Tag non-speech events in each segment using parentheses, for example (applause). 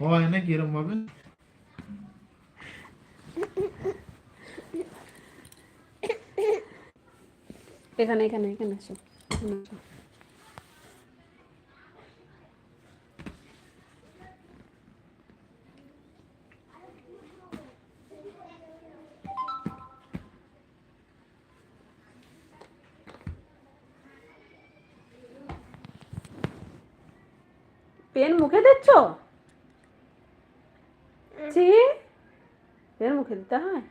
হয় নাকি এরকম এখানে এখানে এখানে আসো পেন মুখে দিচ্ছ? ছি। পেন মুখে দিতে হয়?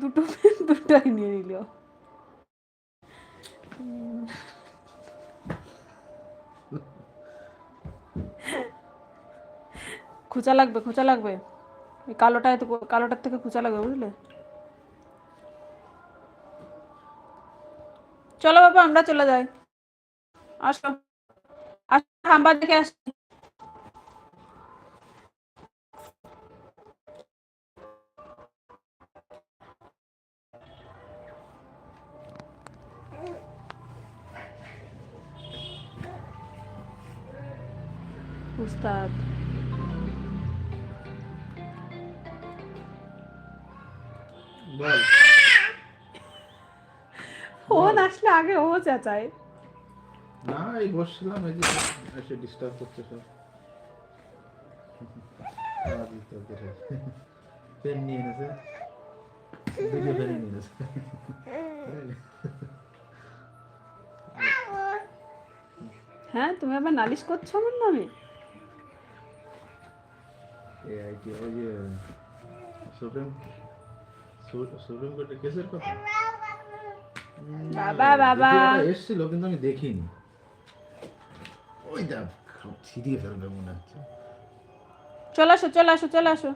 দুটো দুটাই নিয়ে নিল। খোঁচা লাগবে খোঁচা লাগবে। এই কালোটা এত কালোটার থেকে খোঁচা লাগবে, বুঝলে? চলো বাবা, আমরা চলে যাই। আসো। আসো হাম্বা দেখে আসছি উস্তাদ (laughs) ফোন আসলে আগে ও চেঁচায় না এই বসছিলাম এই যে এসে ডিস্টার্ব করছে সব। পেন নিয়ে এনেছে। দুটো পেন নিয়ে এনেছে। হ্যাঁ তুমি আবার নালিশ করছ আমার নামে? ওই যে সুপ্রিম সুপ্রিম কেসের কথা? বাবা, বাবা। এসেছিল কিন্তু আমি দেখিনি। ওই দেখ ছিড়িয়ে ফেলবে মনে হচ্ছে। চলে আসো চলে আসো চলে আসো।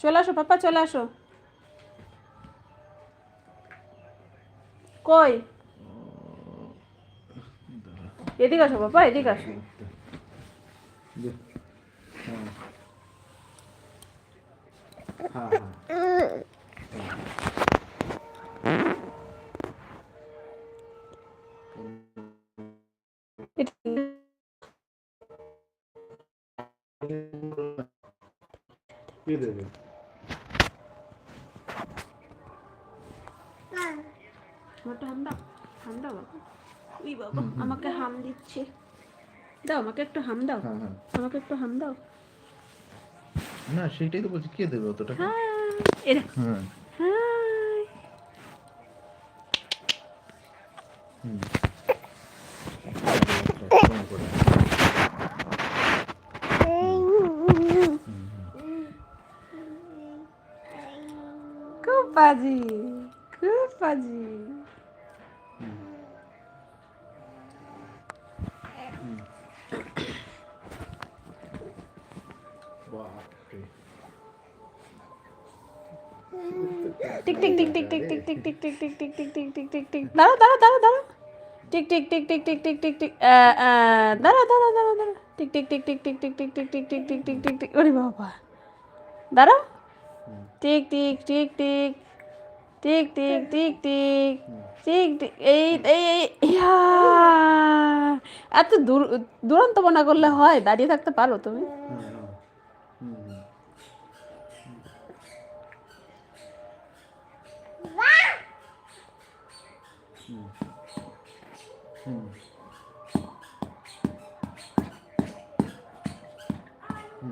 চলে আসো পাপা চলে আসো। কই? এদিকে আসো বাবা এদিকে আসো দেবে ঠান্ডা ঠান্ডা বাবা উই বাবা আমাকে হাম দিচ্ছে। দাও আমাকে একটু হাম দাও। হ্যাঁ হ্যাঁ। আমাকে একটু হাম দাও। না সেটাই তো বলছি কে দেবে অত টাকা হাই এরা। হ্যাঁ। খুব বাজি খুব বাজি। টিক টিক টিক টিক টিক টিক টিক টিক টিক টিক টিক টিক টিক টিক টিক টিক দাঁড়াও দাঁড়াও দাঁড়াও দাঁড়াও টিক টিক টিক টিক টিক টিক টিক টিক দাঁড়াও দাঁড়াও দাঁড়াও দাঁড়াও টিক টিক টিক টিক টিক টিক টিক টিক টিক টিক টিক টিক টিক টিক ওরে বাবা দাঁড়াও টিক টিক টিক টিক টিক টিক টিক টিক টিক টিক এই এই ইয়া এত দূর দুরন্ত মনে করলে হয় দাঁড়িয়ে থাকতে পারো তুমি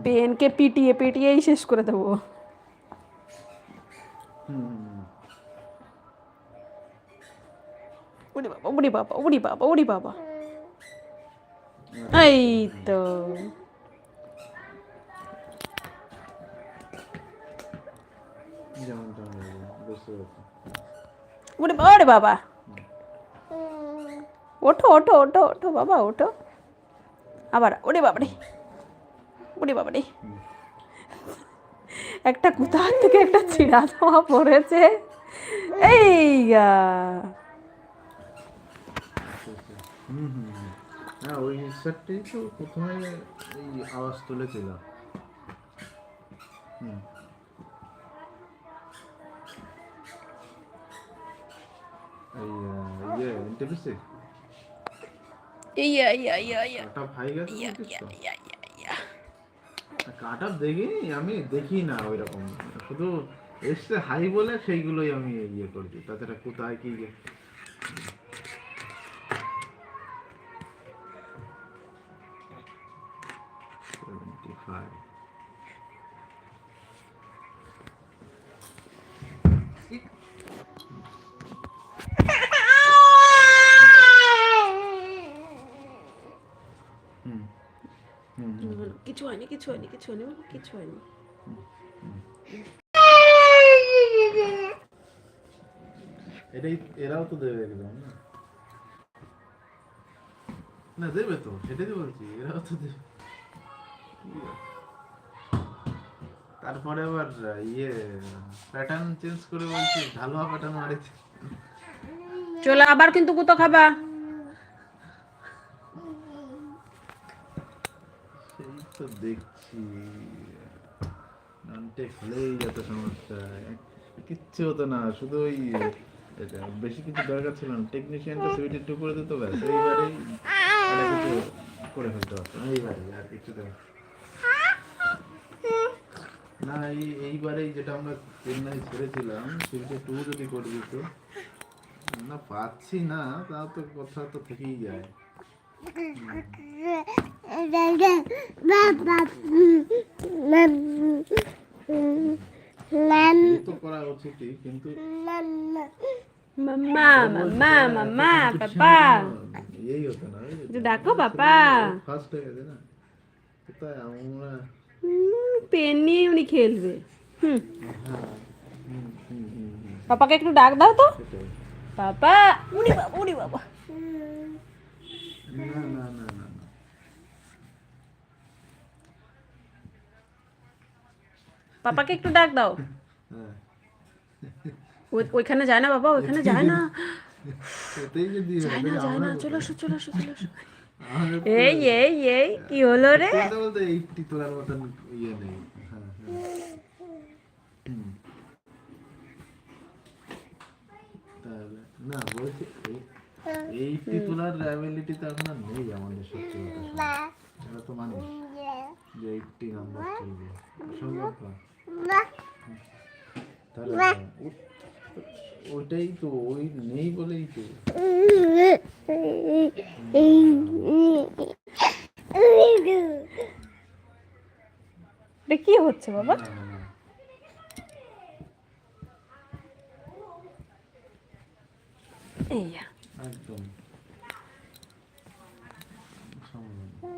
পেনকে পিটিয়ে পিটিয়েই শেষ করে দেবো। উড়ি বাবা উড়ি বাবা উড়ি বাবা উড়ি বাবা। এই তো। উড়ি বাবা। ওঠো ওঠো ওঠো ওঠো বাবা, ওঠো। আবার, ওরে বাবারে। ওরে বাবারে। একটা কোথা থেকে একটা ছিঁড়া দেওয়া পড়েছে। এই। হ্যাঁ ওই হেডসেটটাই তো প্রথমে এই আওয়াজ তুলেছিল। হুম। ইয়ে এনটিপিসি ইয়া ইয়া ইয়া ইয়া কাটা ভাই গেছে ইয়া ইয়া ইয়া ইয়া ইয়া কাটা দেখিনি আমি দেখি না ওই রকম শুধু এসছে হাই বলে সেইগুলোই আমি ইয়ে করছি। তাছাড়া কোথায় কি হয়নি কিছু হয়নি কিছু হয়নি কিছু হয়নি। এটাই এরাও তো দেবে একদম না? না দেবে তো সেটাই তো বলছি এরাও তো দেবে। তারপরে আবার ইয়ে প্যাটার্ন চেঞ্জ করে বলছি ঢালুয়া প্যাটার্ন মারিছে চলো আবার কিন্তু কোথাও খাবা সেই তো দেখছি ননটেক হলেই যত সমস্যা কিচ্ছু হতো না শুধু ওই এটা বেশি কিছু দরকার ছিল না টেকনিশিয়ানটা সুইট একটু করে দিত ব্যাস এইবারেই একটা কিছু করে ফেলতে পারতো এইবারেই আর কিছু না। এই এইবারেই যেটা আমরা চেন্নাই ছেড়েছিলাম সুইটে টু যদি করে দিত না পাচ্ছি না তা তো কথা তো থেকেই যায়। ডাকো আমরা? পেন নিয়ে উনি খেলবে। হুম। পাপাকে একটু ডাক দাও তো। পাপা। উনি বাবা উনি বাবা। না না না না না। পাপাকে একটু ডাক দাও। ওই- ওইখানে যায় না বাবা ওইখানে যায় না। যায় না যায় না চলে আসো চলে আসো চলে আসো। এই এই এই কি হলো রে? বলতে বলতে তোলার মতন ইয়ে নেই। হ্যাঁ হ্যাঁ। না বলছি এইটটি তোলার অ্যাবিলিটি তো এখন নেই আমাদের সত্যি কথা। এটা তো মানুষ যে নাম্বার চলবে। সম্ভব না। তাহলে ওইটাই তো ওই নেই বলেই তো। এটা কি হচ্ছে বাবা? না, না, না। এই যা। একদম সম্ভব না।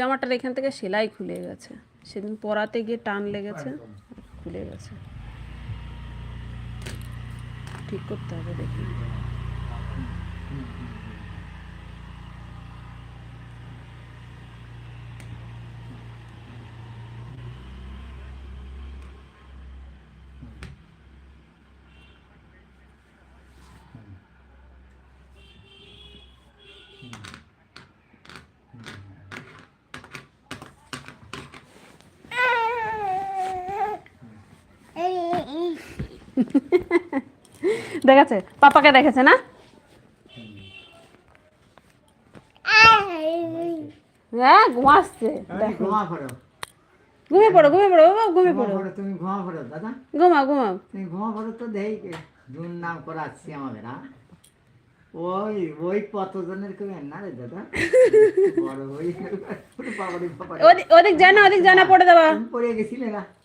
জামাটার এখান থেকে সেলাই খুলে গেছে। সেদিন পরাতে গিয়ে টান লেগেছে, খুলে গেছে। ঠিক করতে হবে দেখি। (laughs) দেখেছে পাপাকে দেখেছে না? হ্যাঁ ঘুমাচ্ছে। পড়ো। ঘুমিয়ে পড়ো ঘুমিয়ে পড়ো বাবা ঘুমিয়ে পড়ো। পড়ো তুমি ঘুমা পড়ো দাদা। তুমি ঘুমা পড়ো তো দেই আমাদের হ্যাঁ ওই ওই কতজনের কেউ না রে দাদা? বড় ওই ওদিক ওদিক যায় না ওদিক যায় না পড়ে দেবা। পড়ে গেছিলে না?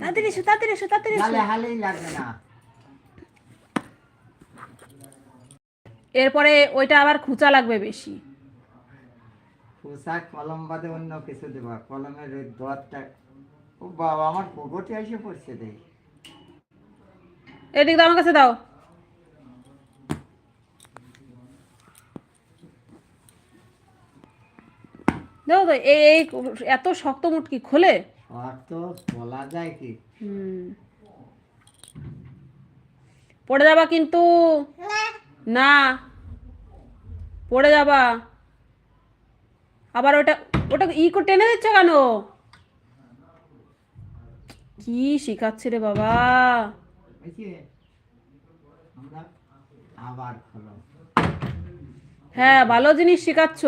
তাড়াতাড়ি এসো তাড়াতাড়ি এসো তাড়াতাড়ি এসো। হালেই লাগবে না। এরপরে ওইটা আবার খুঁচা লাগবে বেশি। খুঁচা কলম বাদে অন্য কিছু দেবা। কলমের ওই দরটা ও বাবা আমার পকেটে এসে পড়ছে দেখ এদিক দাও আমার কাছে দাও। দাও তো এই এত শক্ত মুটকি খোলে? তো বলা যায় কি? পড়ে যাবা কিন্তু। না। পড়ে যাবা। আবার ওটা ওটা ই করে টেনে দিচ্ছ কেন? কি শিখাচ্ছে রে বাবা। হ্যাঁ ভালো জিনিস শেখাচ্ছ।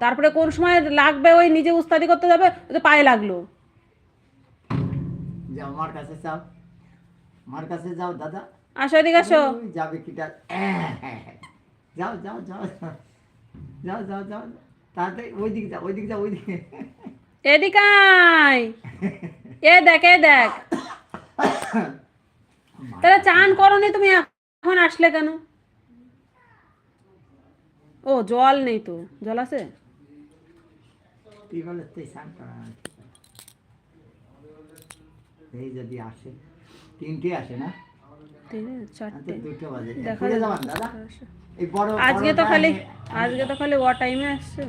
তারপরে কোন সময় লাগবে ওই নিজে উস্তাদি করতে যাবে ওই পায়ে লাগল। যে আমার কাছে যাও। আমার কাছে যাও দাদা। আসো এদিকে আসো। যাবে যাও যাও যাও যাও। যাও যাও তাড়াতাড়ি ওই দিকে যাও ওই দিকে যাও ওই দিকে এদিকে এ দেখ এ দেখ। তাহলে চান করনি তুমি এখন আসলে কেন? ও জল নেই তো। জল আছে? বলে তুই স্নান করা এই যদি আসে তিনটে আসে না তো আজকে তো খালি আজকে তো খালি ও টাইমে আসছে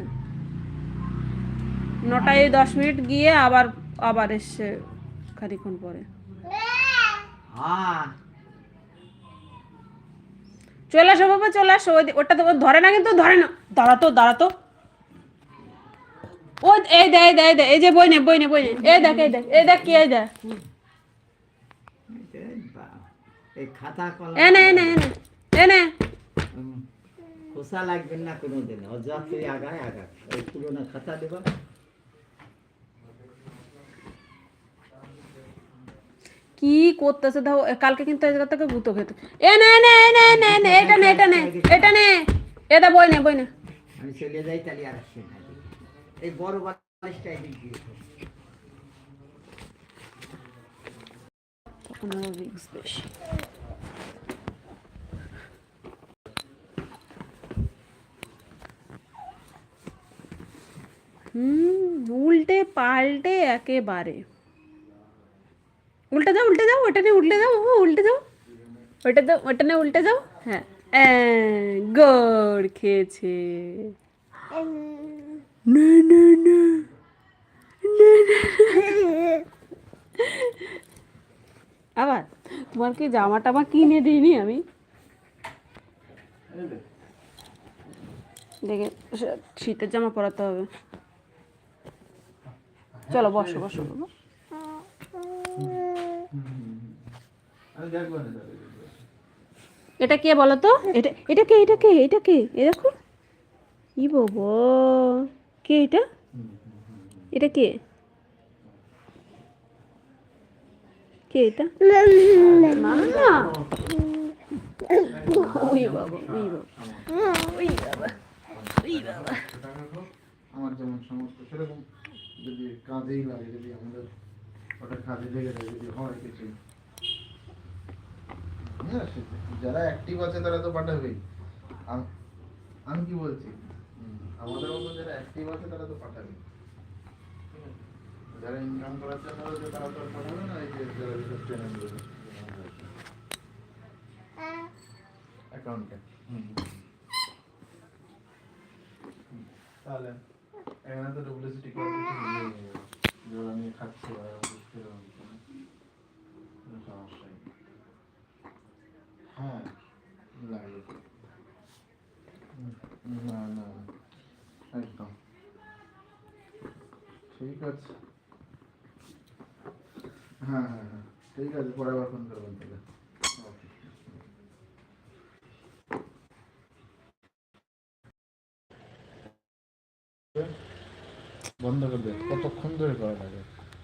নটায় দশ মিনিট গিয়ে আবার আবার এসছে খানিক্ষণ পরে চলে আসো বাবা চলে আসো ওটা তো ধরে না কিন্তু ধরে না। দাঁড়াতো দাঁড়াতো। ও এই দে এই দে এই দে এই যে বই নে বই নে বই নে এই দেখ এই দেখ এই দেখ কি এই দেখ। এই এই খাতা কলম এনে এনে এনে এনে হুম, খোসা লাগবে না কোনোদিন আগায় আগা ওই পুরোনো খাতা দেবা। কি করতেছে দাও কালকে কিন্তু এই জায়গা থেকে খেতে। এ নে নে নে নে নে এটা নে এটা নে এটা নে। এটা বই নে বই নে আমি চলে যাই তাহলে আর আসছে না। এই বড় বালিশটা এদিক দিয়ে বেশি। হুম উল্টে পাল্টে একেবারে। উল্টে যাও উল্টে যাও ওটা নিয়ে উল্টে যাও বাবু উল্টে যাও ওটা তো ওটা নিয়ে উল্টে যাও হ্যাঁ। গড় খেয়েছে। না না না না। আবার তোমার কি জামা টামা কিনে দিইনি আমি? দেখে শীতের জামা পরাতে হবে। চলো বসো বসো বাবা। এটা কে বলো তো? এটা এটা কে এটা কে এটা কে? এ দেখো। ই বাবা। কে এটা? এটা কে? কে এটা? ওই বাবা ওই বাবা ওই বাবা আমার যেমন সমস্ত সেরকম যদি কাজেই লাগে যদি আমাদের ওটা কাজে লেগে যায় যদি হয় কিছু। হ্যাঁ, যারা অ্যাক্টিভ আছে তারা তো পাঠাবেই। আমি কি বলছি? আমাদের মতো যারা অ্যাক্টিভ আছে তারা তো পাঠাবে। যারা ইনকাম করার জন্য রয়েছে তারা তো আর পাঠাবে না, এই যে যারা চ্যানেল রয়েছে অ্যাকাউন্টে তাহলে, এখানে তো ডুপ্লিসিটি করে কিছু নিয়ে যারা নিয়ে খাচ্ছে বা বুঝতে পারছে না কোনো সমস্যা নেই হ্যাঁ লাগে হুম, না না একদম ঠিক আছে হ্যাঁ হ্যাঁ হ্যাঁ। ঠিক আছে, পরে আবার ফোন করবেন তাহলে। ওকে। বন্ধ করে দে, কতক্ষণ ধরে করা লাগে?